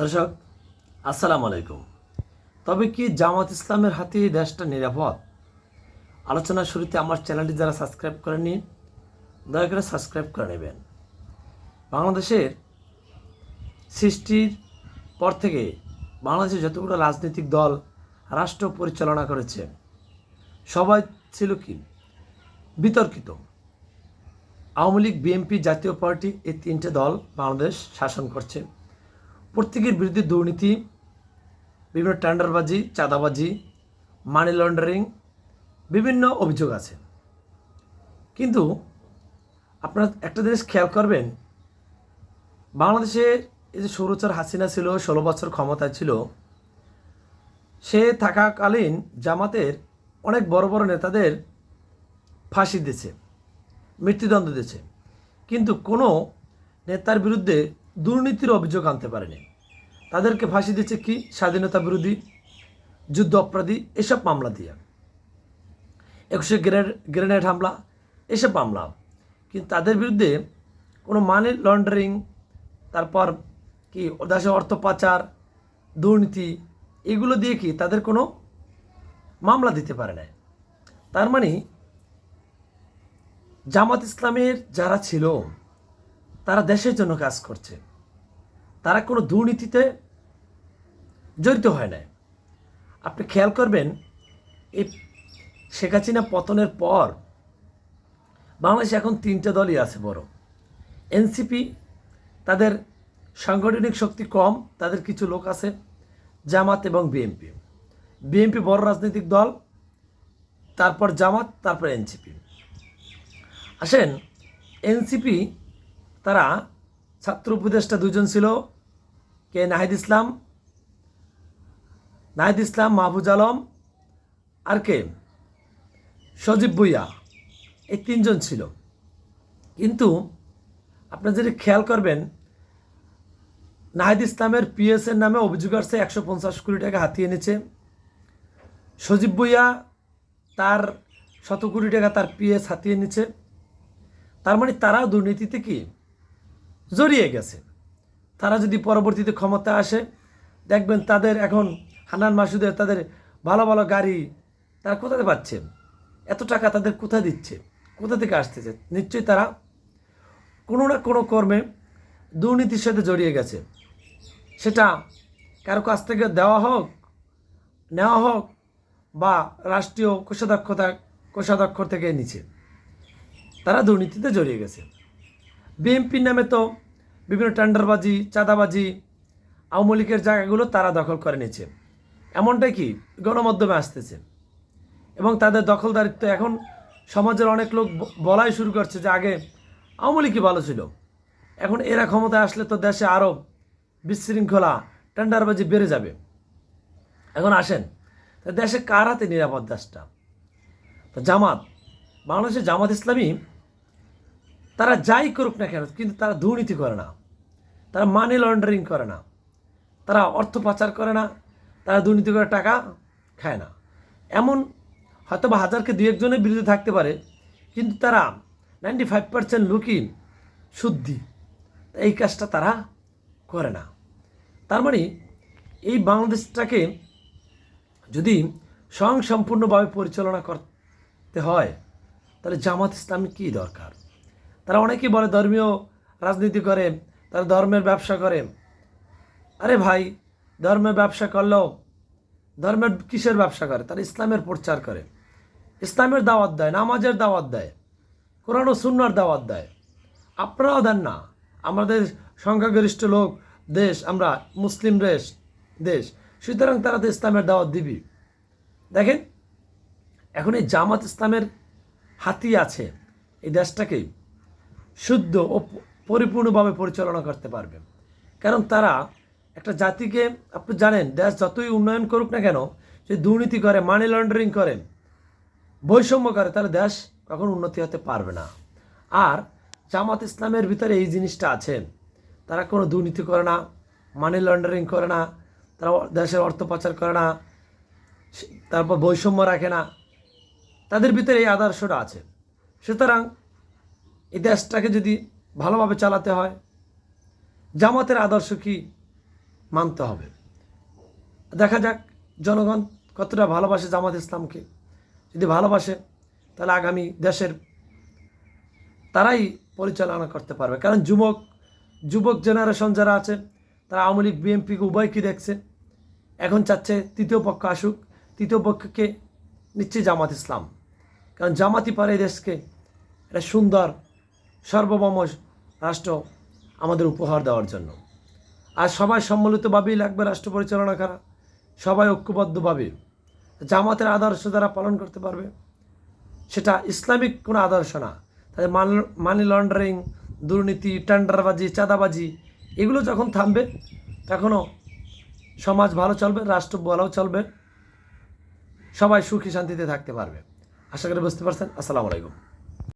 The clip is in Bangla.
দর্শক, আসসালামু আলাইকুম। তবে কি জামাত ইসলামের হাতে দেশটা নিরাপদ? আলোচনার শুরুতে আমার চ্যানেলটি যারা সাবস্ক্রাইব করেননি, দয়া করে সাবস্ক্রাইব করে নেবেন। বাংলাদেশের সৃষ্টির পর থেকে বাংলাদেশের যতগুলো রাজনৈতিক দল রাষ্ট্র পরিচালনা করেছে, সবাই ছিল কি? বিতর্কিত। আওয়ামী লীগ, বিএনপি জাতীয় পার্টি এই তিনটে দল বাংলাদেশ শাসন করছে। প্রত্যেকের বিরুদ্ধে দুর্নীতি, বিভিন্ন টেন্ডারবাজি, চাঁদাবাজি মানি লন্ডারিং বিভিন্ন অভিযোগ আছে। কিন্তু আপনারা একটা জিনিস খেয়াল করবেন, বাংলাদেশে এই যে সৌরচর হাসিনা ছিল, ষোলো বছর ক্ষমতায় ছিল, সে থাকাকালীন জামাতের অনেক বড় বড় নেতাদের ফাঁসি দিয়েছে, মৃত্যুদণ্ড দিয়েছে। কিন্তু কোনো নেতার বিরুদ্ধে দুর্নীতির অভিযোগ আনতে পারেনি। তাদেরকে ফাঁসি দিচ্ছে কি? স্বাধীনতা বিরোধী, যুদ্ধ অপরাধী, এসব মামলা দিয়ে। একুশে গ্রেনেড গ্রেনেড হামলা, এসব মামলা। কিন্তু তাদের বিরুদ্ধে কোনো মানি লন্ডারিং, তারপর কি দেশে অর্থ পাচার, দুর্নীতি, এগুলো দিয়ে কি তাদের কোনো মামলা দিতে পারে না তার মানে জামাত ইসলামের যারা ছিল, তারা দেশের জন্য কাজ করছে। তারা কোনো দুর্নীতিতে জড়িত হয় না আপনি খেয়াল করবেন, এই শেখ হাসিনা পতনের পর বাংলাদেশে এখন তিনটে দলই আছে বড়। এনসিপি, তাদের সাংগঠনিক শক্তি কম, তাদের কিছু লোক আছে, জামাত এবং বিএনপি। বিএনপি বড় রাজনৈতিক দল, তারপর জামাত, তারপর এনসিপি। আসেন, এনসিপি তারা ছাত্র উপদেষ্টা দুজন ছিল কে? নাহিদ ইসলাম। নাহিদ ইসলাম, মাহবুজ আলম আর কে? সজীব ভুইয়া। এই তিনজন ছিল। কিন্তু আপনার যদি খেয়াল করবেন, নাহিদ ইসলামের পিএসের নামে অভিযোগ আসছে একশো পঞ্চাশ কোটি টাকা হাতিয়ে নিয়েছে সজীব ভুইয়া তার শত কোটি টাকা তার পিএস হাতিয়ে নিচ্ছে। তার মানে তারাও দুর্নীতিতে কি? জড়িয়ে গেছে। তারা যদি পরবর্তীতে ক্ষমতা আসে, দেখবেন তাদের এখন হানান মাসুদের তাদের ভালো ভালো গাড়ি তারা কোথাতে পাচ্ছে? এত টাকা তাদের কোথায় দিচ্ছে? কোথা থেকে আসতেছে? নিশ্চয়ই তারা কোনো না কোনো কর্মে দুর্নীতির সাথে জড়িয়ে গেছে। সেটা কারও কাছ থেকে দেওয়া হোক, নেওয়া হোক, বা রাষ্ট্রীয় কোষাধ্যক্ষতা, কোষাধ্যক্ষ থেকে নিচে তারা দুর্নীতিতে জড়িয়ে গেছে। বিএনপির নামে তো বিভিন্ন টেন্ডারবাজি, চাঁদাবাজি, আওয়ামী লীগের জায়গাগুলো তারা দখল করে নিয়েছে। এমনটাই কি? গণমাধ্যমে আসতেছে। এবং তাদের দখলদারিত্ব এখন সমাজের অনেক লোক বলাই শুরু করছে যে আগে আওয়ামী লীগই ভালো ছিল। এখন এরা ক্ষমতায় আসলে তো দেশে আরও বিশৃঙ্খলা, টেন্ডারবাজি বেড়ে যাবে। এখন আসেন দেশে কার হাতে নিরাপদ দেশটা? তো জামাত, বাংলাদেশের জামাত ইসলামী তারা যাই করুক না কেন, কিন্তু তারা দুর্নীতি করে না। তারা মানি লন্ডারিং করে না। তারা অর্থ পাচার করে না। তারা দুর্নীতি করে টাকা খায় না। এমন হয়তো বা হাজারকে দু একজনের বিরুদ্ধে থাকতে পারে, কিন্তু তারা নাইনটি ফাইভ পার্সেন্ট লুকিন শুদ্ধি। এই কাজটা তারা করে না। তার মানে এই বাংলাদেশটাকে যদি স্বয়ং সম্পূর্ণভাবে পরিচালনা করতে হয়, তাহলে জামাত ইসলামী কী দরকার? তারা অনেকেই বলে ধর্মীয় রাজনীতি করে, তারা ধর্মের ব্যবসা করে। আরে ভাই, ধর্মের ব্যবসা করলেও ধর্মের কিসের ব্যবসা করে? তারা ইসলামের প্রচার করে। ইসলামের দাওয়াত দেয়, নামাজের দাওয়াত দেয়, কোরআন ও সুন্নার দাওয়াত দেয়। আপনারাও দেন না। আমাদের সংখ্যাগরিষ্ঠ লোক, দেশ, আমরা মুসলিম দেশ দেশ। সুতরাং তারা তো ইসলামের দাওয়াত দিবি। দেখেন, এখন এই জামাত ইসলামের হাতি আছে এই দেশটাকে। শুদ্ধ ও পরিপূর্ণভাবে পরিচালনা করতে পারবে। কারণ তারা একটা জাতিকে, আপনি জানেন, দেশ যতই উন্নয়ন করুক না কেন, যে দুর্নীতি করে মানি লন্ডারিং করে, বৈষম্য করে, তাহলে দেশ কখনো উন্নতি হতে পারবে না। আর জামাত ইসলামের ভিতরে এই জিনিসটা আছে। তারা কোনো দুর্নীতি করে না মানি লন্ডারিং করে না, তারা দেশের অর্থ পাচার করে না তারপর বৈষম্য রাখে না। তাদের ভিতরে এই আদর্শটা আছে। সুতরাং এই দেশটাকে যদি ভালোভাবে চালাতে হয়, জামাতের আদর্শ কি মানতে হবে? দেখা যাক, জনগণ কতটা ভালোবাসে জামাত ইসলামকে। যদি ভালোবাসে, তাহলে আগামী দেশের তারাই পরিচালনা করতে পারবে। কারণ যুবক যুবক জেনারেশন যারা আছে, তারা আওয়ামী লীগ, বিএনপিকে উভয়কে দেখছে? এখন চাচ্ছে তৃতীয় পক্ষ আসুক, তৃতীয় পক্ষকে নিচ্ছে জামাত ইসলাম। কারণ জামাতি পারে দেশকে একটা সুন্দর সর্বভৌম রাষ্ট্র আমাদের উপহার দেওয়ার জন্য। আর সবাই সম্মিলিতভাবেই লাগবে রাষ্ট্র পরিচালনা করা। সবাই ঐক্যবদ্ধভাবে জামাতের আদর্শ যারা পালন করতে পারবে। সেটা ইসলামিক কোনো আদর্শ না। তাদের মানি লন্ডারিং দুর্নীতি, টেন্ডারবাজি, চাঁদাবাজি, এগুলো যখন থামবে, তখনও সমাজ ভালো চলবে, রাষ্ট্র ভালো চলবে। সবাই সুখী শান্তিতে থাকতে পারবে। আশা করি বুঝতে পারছেন। আসসালামু আলাইকুম।